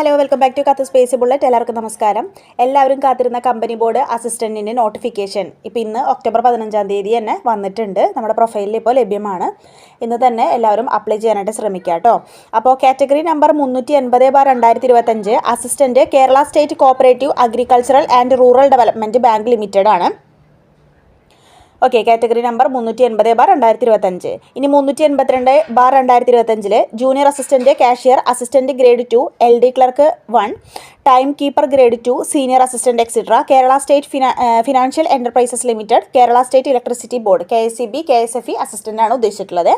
Hello welcome back to കത്ത് space bullet എല്ലാവർക്കും നമസ്കാരം. എല്ലാവരും കാത്തിരുന്ന കമ്പനി ബോർഡ് അസിസ്റ്റന്റിന്റെ നോട്ടിഫിക്കേഷൻ ഇപ്പോൾ ഇന്ന് ഒക്ടോബർ പതിനഞ്ചാം തീയതി തന്നെ വന്നിട്ടുണ്ട്. നമ്മുടെ പ്രൊഫൈലിൽ ഇപ്പോൾ ലഭ്യമാണ്. ഇന്ന് തന്നെ എല്ലാവരും അപ്ലൈ ചെയ്യാനായിട്ട് ശ്രമിക്കുക കേട്ടോ. അപ്പോൾ കാറ്റഗറി നമ്പർ മുന്നൂറ്റി എൺപത് ബാർ രണ്ടായിരത്തി ഇരുപത്തഞ്ച് assistant Kerala state cooperative agricultural and rural development bank limited ആണ്. ഓക്കെ കാറ്റഗറി നമ്പർ മുന്നൂറ്റി എൺപത് ബാർ രണ്ടായിരത്തി ഇരുപത്തഞ്ച് ഇനി മുന്നൂറ്റി എൺപത്തിരണ്ട് ബാർ രണ്ടായിരത്തി ഇരുപത്തഞ്ചിൽ junior assistant cashier assistant grade two L D clerk one time keeper grade two senior assistant etcetera Kerala state financial enterprises limited Kerala state electricity board K S C B K S F E assistant ആണ് ഉദ്ദേശിച്ചിട്ടുള്ളത്.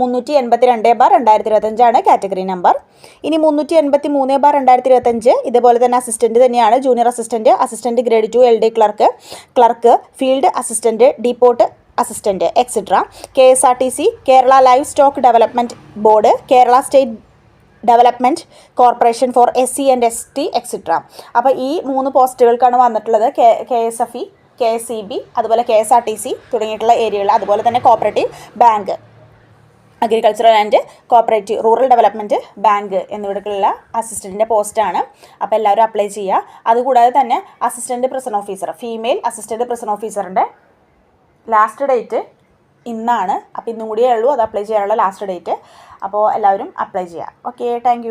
മുന്നൂറ്റി എൺപത്തി രണ്ട് bar രണ്ടായിരത്തി ഇരുപത്തഞ്ചാണ് category number ഇനി മുന്നൂറ്റി എൺപത്തി മൂന്ന് ബാർ രണ്ടായിരത്തി ഇരുപത്തഞ്ച് ഇതുപോലെ തന്നെ അസിസ്റ്റന്റ് തന്നെയാണ് junior assistant assistant grade two L D clerk clerk field assistant assistant depot assistant etcetera K S R T C Kerala livestock development board Kerala state development corporation for S C and S T etcetera അപ്പോൾ ഈ മൂന്ന് പോസ്റ്റുകൾക്കാണ് വന്നിട്ടുള്ളത് K K S F E K S C B അതുപോലെ K S R T C തുടങ്ങിയിട്ടുള്ള ഏരിയകൾ അതുപോലെ തന്നെ cooperative bank agricultural and cooperative rural development bank എന്നിവിടങ്ങളിലുള്ള അസിസ്റ്റന്റിന്റെ പോസ്റ്റാണ് അപ്പോൾ എല്ലാവരും അപ്ലൈ ചെയ്യുക. അതുകൂടാതെ തന്നെ assistant prison officer female assistant prison ഓഫീസറിന്റെ last date ഇന്നാണ്. അപ്പോൾ ഇന്നും കൂടിയേ ഉള്ളൂ. അത് അപ്ലൈ ചെയ്യാനുള്ള ലാസ്റ്റ് ഡേറ്റ് അപ്പോൾ എല്ലാവരും അപ്ലൈ ചെയ്യുക ഓക്കെ താങ്ക്